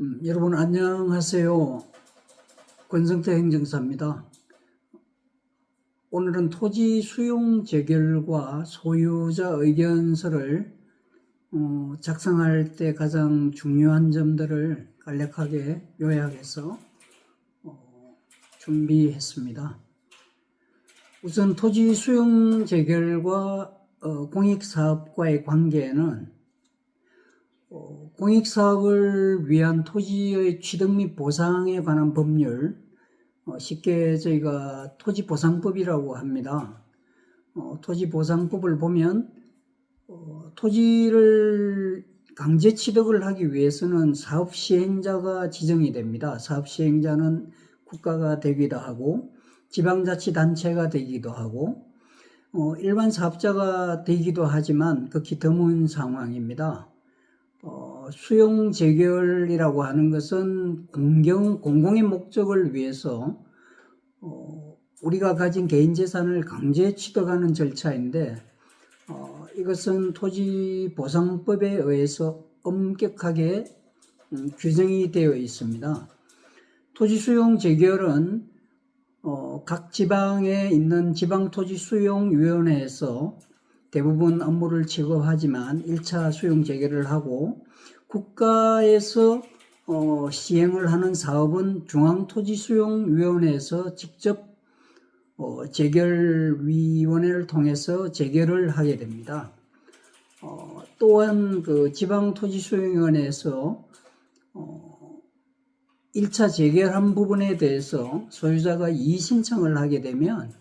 음, 여러분 안녕하세요. 권성태 행정사입니다. 오늘은 토지 수용 재결과 소유자 의견서를 어, 작성할 때 가장 중요한 점들을 간략하게 요약해서 어, 준비했습니다. 우선 토지 수용 재결과 어, 공익사업과의 관계는 어, 공익사업을 위한 토지의 취득 및 보상에 관한 법률, 어, 쉽게 저희가 토지보상법이라고 합니다. 어, 토지보상법을 보면 어, 토지를 강제 취득을 하기 위해서는 사업 시행자가 지정이 됩니다. 사업 시행자는 국가가 되기도 하고 지방자치단체가 되기도 하고 어, 일반 사업자가 되기도 하지만 극히 드문 상황입니다. 어, 수용 재결이라고 하는 것은 공경, 공공의 목적을 위해서 어, 우리가 가진 개인 재산을 강제 취득하는 절차인데 어, 이것은 토지보상법에 의해서 엄격하게 음, 규정이 되어 있습니다. 토지 수용 재결은 어, 각 지방에 있는 지방토지수용위원회에서 대부분 업무를 취급하지만 1차 수용 재개를 하고 국가에서 어, 시행을 하는 사업은 중앙토지수용위원회에서 직접 어, 재결위원회를 통해서 재결을 하게 됩니다. 어, 또한 그 지방토지수용위원회에서 어, 1차 재결한 부분에 대해서 소유자가 이의 신청을 하게 되면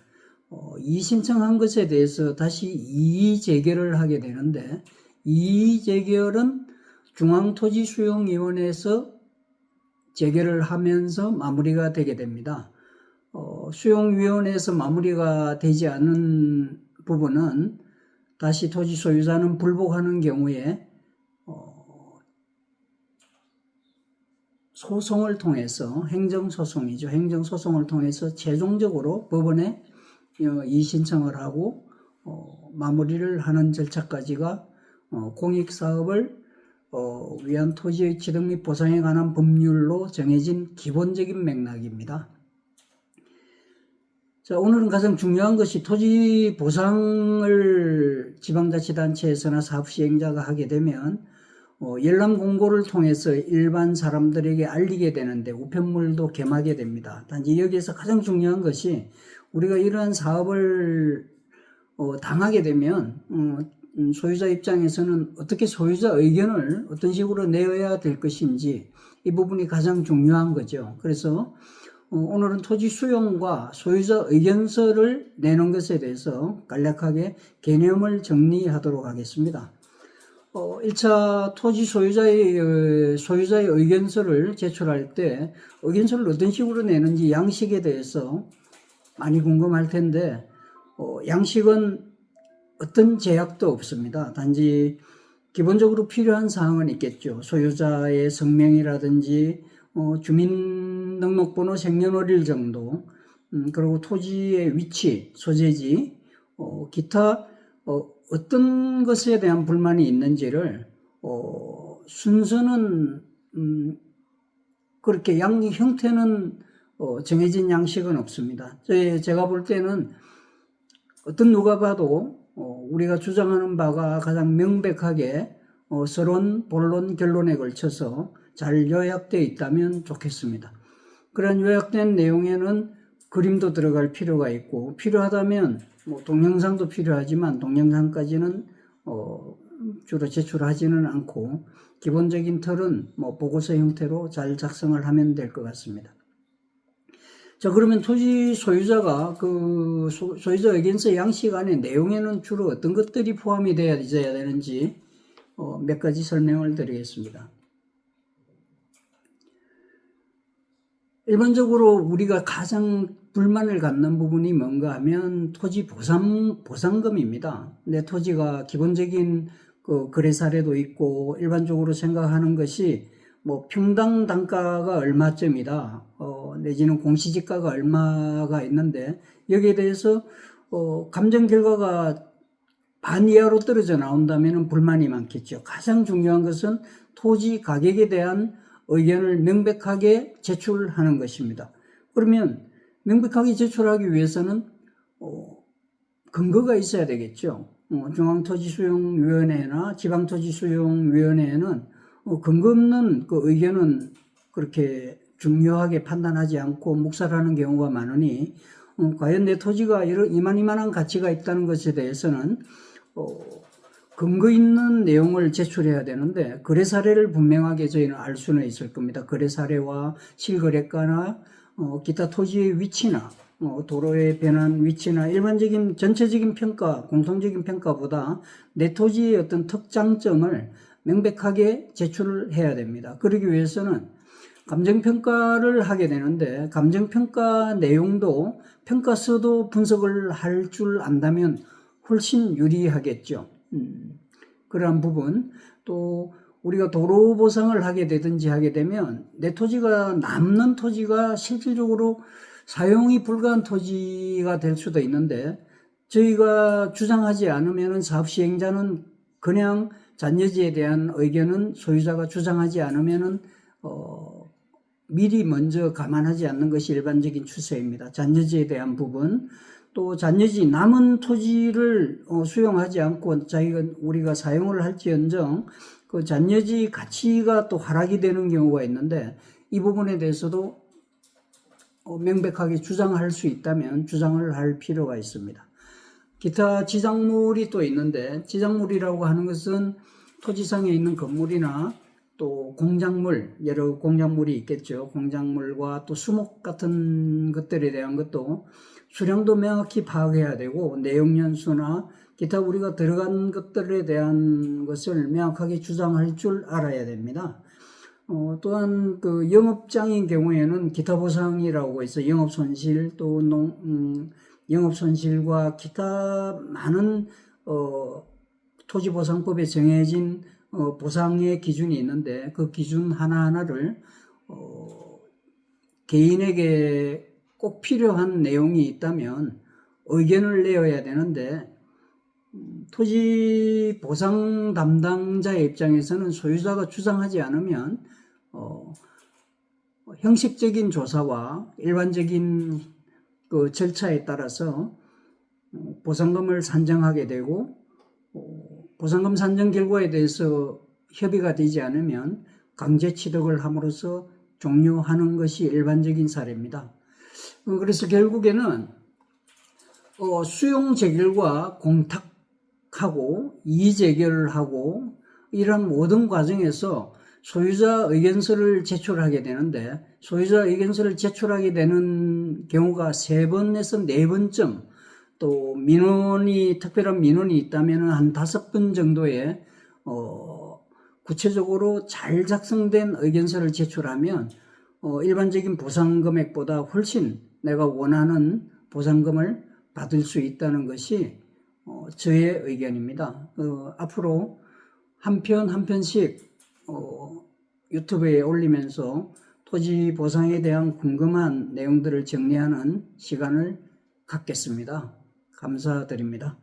어, 이의 신청한 것에 대해서 다시 이의 재결을 하게 되는데 이의 재결은 중앙토지수용위원회에서 재결을 하면서 마무리가 되게 됩니다. 어, 수용위원회에서 마무리가 되지 않은 부분은 다시 토지 소유자는 불복하는 경우에 어, 소송을 통해서 행정소송이죠. 행정소송을 통해서 최종적으로 법원에 어, 이의 신청을 하고 어, 마무리를 하는 절차까지가 어, 공익사업을 어, 위한 토지의 취득 및 보상에 관한 법률로 정해진 기본적인 맥락입니다. 자, 오늘은 가장 중요한 것이 토지 보상을 지방자치단체에서나 사업시행자가 하게 되면 어, 열람 공고를 통해서 일반 사람들에게 알리게 되는데 우편물도 gem하게 됩니다. 단지 여기에서 가장 중요한 것이 우리가 이러한 사업을 어, 당하게 되면 어, 음, 소유자 입장에서는 어떻게 소유자 의견을 어떤 식으로 내어야 될 것인지 이 부분이 가장 중요한 거죠. 그래서 어, 오늘은 토지 수용과 소유자 의견서를 내는 것에 대해서 간략하게 개념을 정리하도록 하겠습니다. 어, 1차 토지 소유자의, 어, 소유자의 의견서를 제출할 때 의견서를 어떤 식으로 내는지 양식에 대해서 많이 궁금할 텐데, 어, 양식은 어떤 제약도 없습니다. 단지 기본적으로 필요한 사항은 있겠죠. 소유자의 성명이라든지, 어, 주민등록번호 생년월일 정도, 음, 그리고 토지의 위치, 소재지, 어, 기타 어, 어떤 것에 대한 불만이 있는지를 어, 순서는 음, 그렇게 양 형태는 어, 정해진 양식은 없습니다. 제, 제가 볼 때는 어떤 누가 봐도 어, 우리가 주장하는 바가 가장 명백하게 어, 서론, 본론, 결론에 걸쳐서 잘 요약되어 있다면 좋겠습니다. 그런 요약된 내용에는 그림도 들어갈 필요가 있고 필요하다면 뭐 동영상도 필요하지만 동영상까지는 어, 주로 제출하지는 않고 기본적인 틀은 뭐 보고서 형태로 잘 작성을 하면 될 것 같습니다. 자 그러면 토지 소유자가 그 소, 유자 의견서 양식 안에 내용에는 주로 어떤 것들이 포함이 되어야 되는지 어, 몇 가지 설명을 드리겠습니다. 일반적으로 우리가 가장 불만을 갖는 부분이 뭔가 하면 토지 보상, 보상금입니다. 내 토지가 기본적인 그 거래 사례도 있고 일반적으로 생각하는 것이 뭐 평당 단가가 얼마쯤이다, 어, 내지는 공시지가가 얼마가 있는데 여기에 대해서 어, 감정 결과가 반 이하로 떨어져 나온다면 불만이 많겠죠. 가장 중요한 것은 토지 가격에 대한 의견을 명백하게 제출하는 것입니다. 그러면 명백하게 제출하기 위해서는 어, 근거가 있어야 되겠죠. 어, 중앙토지수용위원회나 지방토지수용위원회에는 어, 근거 없는 그 의견은 그렇게 중요하게 판단하지 않고 묵살하는 경우가 많으니 어, 과연 내 토지가 이런 이만이만한 가치가 있다는 것에 대해서는 어, 근거 있는 내용을 제출해야 되는데 거래 사례를 분명하게 저희는 알 수는 있을 겁니다. 거래 사례와 실거래가나 어, 기타 토지의 위치나 어, 도로의 변한 위치나 일반적인 전체적인 평가, 공통적인 평가보다 내 토지의 어떤 특장점을 명백하게 제출을 해야 됩니다. 그러기 위해서는 감정평가를 하게 되는데 감정평가 내용도 평가서도 분석을 할 줄 안다면 훨씬 유리하겠죠. 음, 그러한 부분 또 우리가 도로 보상을 하게 되든지 하게 되면 내 토지가 남는 토지가 실질적으로 사용이 불가한 토지가 될 수도 있는데 저희가 주장하지 않으면 사업 시행자는 그냥 잔여지에 대한 의견은 소유자가 주장하지 않으면은 어, 미리 먼저 감안하지 않는 것이 일반적인 추세입니다. 잔여지에 대한 부분 또 잔여지 남은 토지를 어, 수용하지 않고 자기가 우리가 사용을 할지언정 그 잔여지 가치가 또 하락이 되는 경우가 있는데 이 부분에 대해서도 어, 명백하게 주장할 수 있다면 주장을 할 필요가 있습니다. 기타 지작물이 또 있는데 지작물이라고 하는 것은 토지상에 있는 건물이나 또 공작물 여러 공작물이 있겠죠. 공작물과 또 수목 같은 것들에 대한 것도 수량도 명확히 파악해야 되고 내용 연수나 기타 우리가 들어간 것들에 대한 것을 명확하게 주장할 줄 알아야 됩니다. 어, 또한 그 영업장인 경우에는 기타 보상이라고 해서 영업 손실 또 농, 음, 영업 손실과 기타 많은 어, 토지 보상법에 정해진 어, 보상의 기준이 있는데 그 기준 하나하나를 어, 개인에게 꼭 필요한 내용이 있다면 의견을 내어야 되는데 음, 토지 보상 담당자의 입장에서는 소유자가 주장하지 않으면 어, 형식적인 조사와 일반적인 그 절차에 따라서 어, 보상금을 산정하게 되고 어, 보상금 산정 결과에 대해서 협의가 되지 않으면 강제 취득을 함으로써 종료하는 것이 일반적인 사례입니다. 어, 그래서 결국에는 어, 수용 재결과 공탁하고 이의 재결을 하고 이런 모든 과정에서 소유자 의견서를 제출하게 되는데 소유자 의견서를 제출하게 되는 경우가 세 번에서 네 번쯤 또 민원이 특별한 민원이 있다면 한 다섯 번 정도의 어, 구체적으로 잘 작성된 의견서를 제출하면 어, 일반적인 보상 금액보다 훨씬 내가 원하는 보상금을 받을 수 있다는 것이 어, 저의 의견입니다. 어, 앞으로 한 편 한 편씩 어, 유튜브에 올리면서 토지 보상에 대한 궁금한 내용들을 정리하는 시간을 갖겠습니다. 감사드립니다.